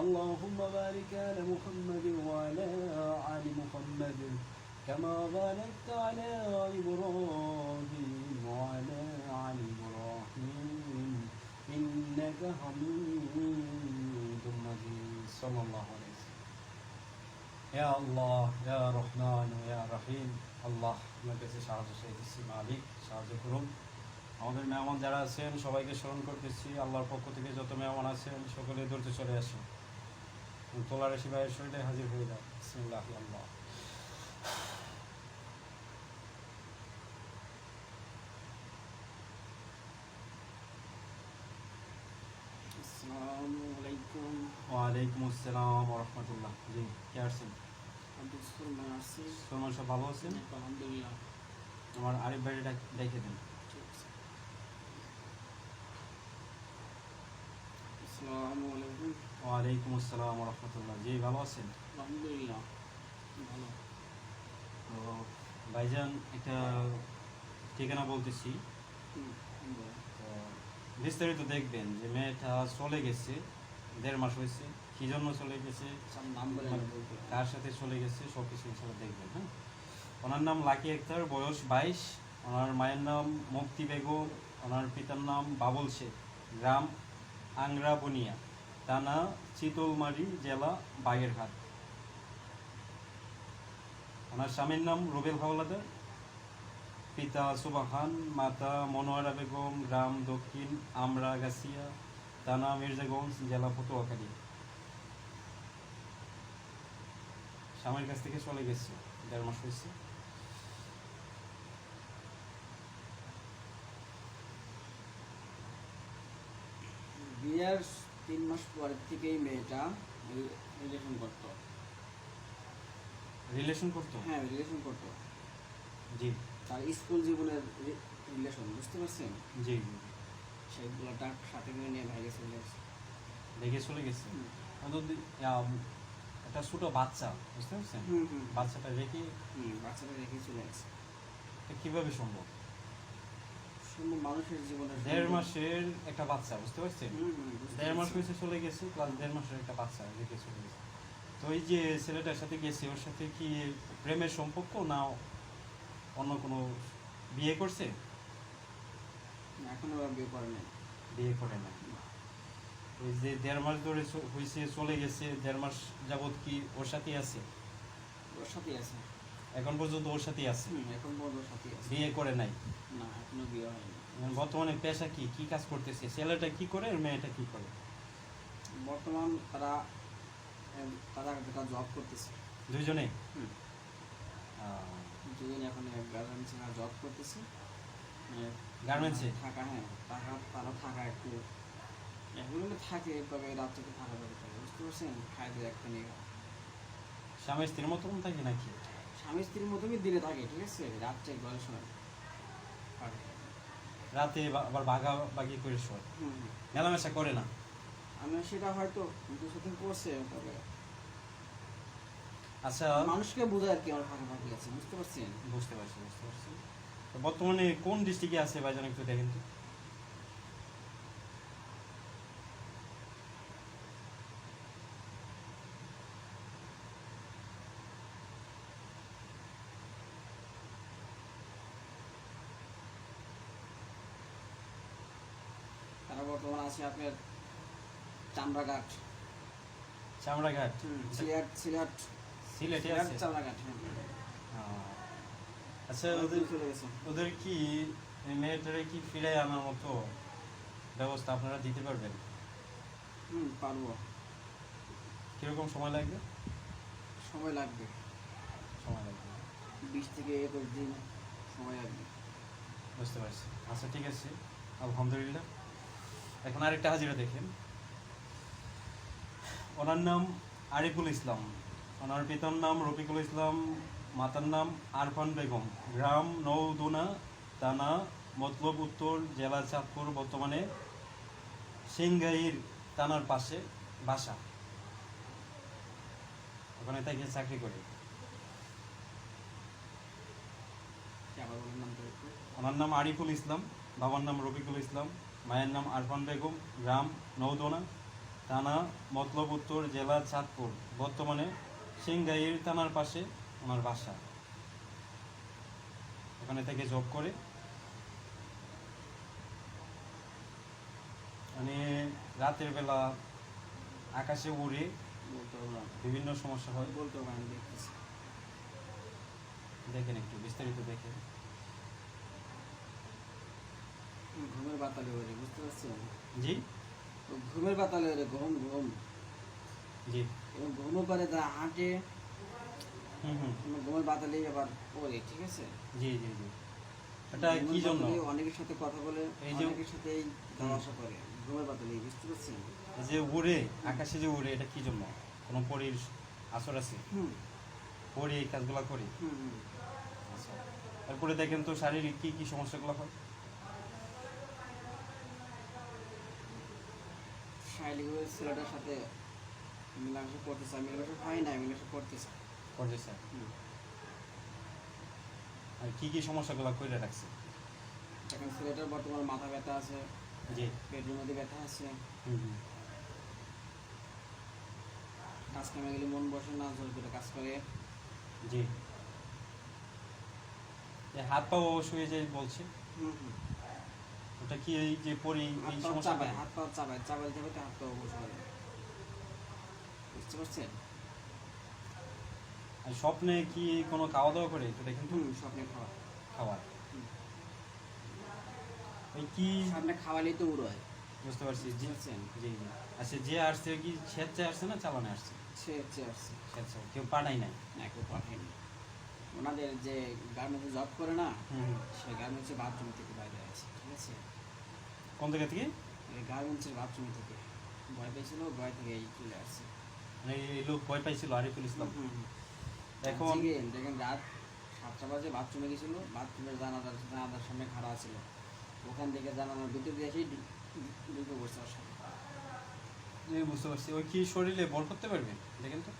اللهم بارك على محمد وعلى آل محمد كما باركت على إبراهيم وعلى آل إبراهيم إنك حميد مجيد صلى الله عليه وسلم يا الله يا رحمن يا رحيم আল্লাহ আপনার কাছে সাহায্য চাইতেছি মালিক সাহায্য করুন আমাদের মেহমান যারা আছেন সবাইকে স্মরণ করতেছি আল্লাহর পক্ষ থেকে যত মেহমান আছেন সকলে ধৈর্য চলে আসুন তোলার ভাইয়ের শরীরে হাজির হয়ে যাও। বিসমিল্লাহ আল্লাহ। আলাইকুম। ওয়ালাইকুম আসসালাম রহমতুল্লাহ। জি কে আসছেন সব ভালো আছেন? আলহামদুলিল্লাহ। আমার আরিফ ভাইয়ের দেখে দেন ঠিক আছে আসসালামু আলাইকুম। ওয়ালাইকুম আসসালাম রহমতুল্লাহ জি ভালো আছেন? আলহামদুলিল্লাহ ভালো। তো ভাইজান একটা ঠিকানা বলতেছি। বিস্তারিত দেখবেন যে মেয়েটা চলে গেছে দেড় মাস হয়েছে কি জন্য চলে গেছে বলতে কার সাথে চলে গেছে সব কিছু ইনশাল্লাহ দেখবেন হ্যাঁ? ওনার নাম লাকি আক্তার বয়স বাইশ। ওনার মায়ের নাম মুক্তি বেগম ওনার পিতার নাম বাবুল শেখ গ্রাম আংরা বনিয়া, থানা, চিতলমারি জেলা, বাগেরহাট। ওনার স্বামীর নাম রুবেল হাওলাদার। পিতা সুবাহান, মাতা মনোয়ারা বেগম, গ্রাম দক্ষিণ আমরাগাছিয়া থানা মির্জাগঞ্জ, জেলা পটুয়াখালী। স্বামীর কাছ থেকে চলে গেছে, দেড় মাস হয়েছে। বিয়ের তিন মাস পরের থেকেই মেয়েটা রিলেশন করতো। রিলেশন করতো? হ্যাঁ রিলেশন করতো। জি। তার স্কুল জীবনের রিলেশন বুঝতে পারছেন? জি। সেইগুলোটা সাথে করে নিয়ে ভাইগে চলে আসছে দেখে চলে গেছে? একটা ছোট বাচ্চা বুঝতে পারছেন? বাচ্চাটা রেখে বাচ্চাটা রেখে চলে এটা কীভাবে সম্ভব? মানুষের জীবনের দেড় মাসের একটা বাচ্চা বুঝতে পারছেন? দেড় মাস হয়েছে চলে গেছে প্লাস দেড় মাসের একটা বাচ্চা রেখে চলে গেছে। তো এই যে ছেলেটার সাথে গেছে ওর সাথে কি প্রেমের সম্পর্ক না অন্য কোনো বিয়ে করছে? এখনও বিয়ে করে নাই। বিয়ে করে না। ওই যে দেড় মাস ধরে হয়েছে চলে গেছে দেড় মাস যাবত কি ওর সাথে আছে? ওর সাথেই আছে। এখন পর্যন্ত ওর সাথে আছে। এখন পর্যন্ত সাথেই আছে। বিয়ে করে নাই? না এখনও বিয়ে হয়নি। এখন বর্তমানে পেশা কি? কি কাজ করতেছে? ছেলেটা কি করে মেয়েটা কি করে? বর্তমান তারা তারা একটা জব করতেছে। দুইজনে দুজন এখন গার্মেন্টসে জব করতেছে। মানে গার্মেন্টসে থাকা হ্যাঁ টাকা তারা থাকা একটু। এগুলো থাকে তবে রাত্রে থাকা যাবে বুঝতে পারছেন? খাইতে একটা নিয়ে। স্বামী স্ত্রীর মতন থাকে নাকি? স্বামী স্ত্রীর মতনই দিনে থাকে ঠিক আছে? রাত্রে সময় আর, রাতে আবার বাঘা বাগি করে শোয়। মেলামেশা করে না। আমি সেটা হয়তো দু সাথে করছে তবে আচ্ছা। মানুষকে বোঝায় আর কি আমার ফাঁকাফাঁকি আছে বুঝতে পারছেন? বুঝতে পারছি বুঝতে পারছি। তো বর্তমানে কোন ডিস্ট্রিক্টে আছে ভাইজান একটু দেখেন তো? বর্তমানে আছে আপনার চামড়াঘাট। চামড়াঘাট? সিলেট সিলেট। সিলেটে আছে? চামড়াঘাট আচ্ছা ওদের চলে গেছে। ওদের কি মেয়েটারে কি ফিরে আনার মতো ব্যবস্থা আপনারা দিতে পারবেন? হুম পারব। কীরকম সময় লাগবে? সময় লাগবে। সময় লাগবে। বিশ থেকে একুশ দিন সময় লাগবে। বুঝতে পারছি। আচ্ছা ঠিক আছে। আলহামদুলিল্লাহ। এখন আরেকটা হাজিরা দেখেন। ওনার নাম আরিফুল ইসলাম। ওনার পিতার নাম রফিকুল ইসলাম মাতার নাম আরফান বেগম। গ্রাম নৌদুনা থানা মতলব উত্তর জেলা চাঁদপুর বর্তমানে সিংগাইর থানার পাশে বাসা। ওখানে থেকে চাকরি করে। আমার নাম আরিফুল ইসলাম বাবার নাম রফিকুল ইসলাম। মায়ের নাম আরফান বেগম গ্রাম নৌদোনা থানা মতলব উত্তর জেলা চাঁদপুর। বর্তমানে সিংগাইর থানার পাশে ওনার বাসা। ওখানে থেকে জব করে। মানে রাতের বেলা আকাশে উড়ে বিভিন্ন সমস্যা হয়। বলতে দেখেন একটু বিস্তারিত দেখেন। ঘুমের বাতালে ওরে বুঝতে পারছেন? জি। ঘুমের বাতালে ওরে ঘুম ঘুম জি। এবং ঘুমও পারে তা হাঁটে। ঘুমের বাতালে আবার পড়ে ঠিক আছে? জি জি জি। এটা কি জন্য? অনেকের সাথে কথা বলে অনেকের সাথে এই করে। ঘুমের বাতালে বুঝতে পারছেন? যে উড়ে আকাশে যে উড়ে এটা কি জন্য? কোনো পরীর আসর আছে? হুম। পরি এই কাজগুলো করে? হুম হুম। আচ্ছা। তারপরে দেখেন তো শারীরিক কি কি সমস্যাগুলো হয়? শাইলিগুলোর ছেলেটার সাথে। মিলামেশা করতে চায় মিলামেশা হয় না মিলামেশা করতে করছে স্যার হুম। আর কি কি সমস্যাগুলো করে রাখছে? এখন ছেলেটার বর্তমানে মাথা ব্যথা আছে জি। পেটের মধ্যে ব্যথা আছে। হুম হুম। কাজ কামে গেলে মন বসে না জোর করে কাজ করে। জি। হাত পা শুয়ে যে বলছে। হুম হুম। ওটা কি এই যে পরি এই সমস্যা চাবায় হাত পা চাবায় চাবাইতে চাবাইতে হাত পা বসে করে বুঝতে পারছেন? আর স্বপ্নে কি কোনো খাওয়া দাওয়া করে? তো দেখেন তো হুম স্বপ্নে খাওয়া। খাওয়ার। ওই কি স্বপ্নে খাওয়ালেই তো উড়ো হয়। বুঝতে পারছি জি। জি আচ্ছা যে আসছে কি স্বেচ্ছায় আসছে না চালানে আসছে? সে হচ্ছে আসছে। আচ্ছা কেউ পাঠাই নাই? না কেউ পাঠায়নি। ওনাদের যে গার্মেন্টসে জব করে না সেই গার্মেন্টসের বাথরুম থেকে বাইরে আছে ঠিক আছে? কোন জায়গা থেকে? গার্মেন্টসের বাথরুম থেকে। ভয় পেয়েছিল ভয় থেকে এই চলে আসছে। মানে এই লোক ভয় পাইছিল আরিফুল ইসলাম। হুম, হুম। এখন দেখেন দেখেন রাত সাতটা বাজে বাথরুমে গেছিল বাথরুমের জানালার জানালার সামনে খাড়া ছিল। ওখান থেকে জানালার ভিতর দিয়ে এসেই ঢুকে পড়ছে ওর সাথে। এই বুঝতে পারছি। ওই কি শরীরে বল করতে পারবে? দেখেন তো।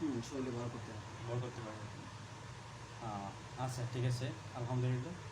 হুম শরীরে ভর করতে বল করতে পারবে। আহ, আচ্ছা ঠিক আছে। আলহামদুলিল্লাহ।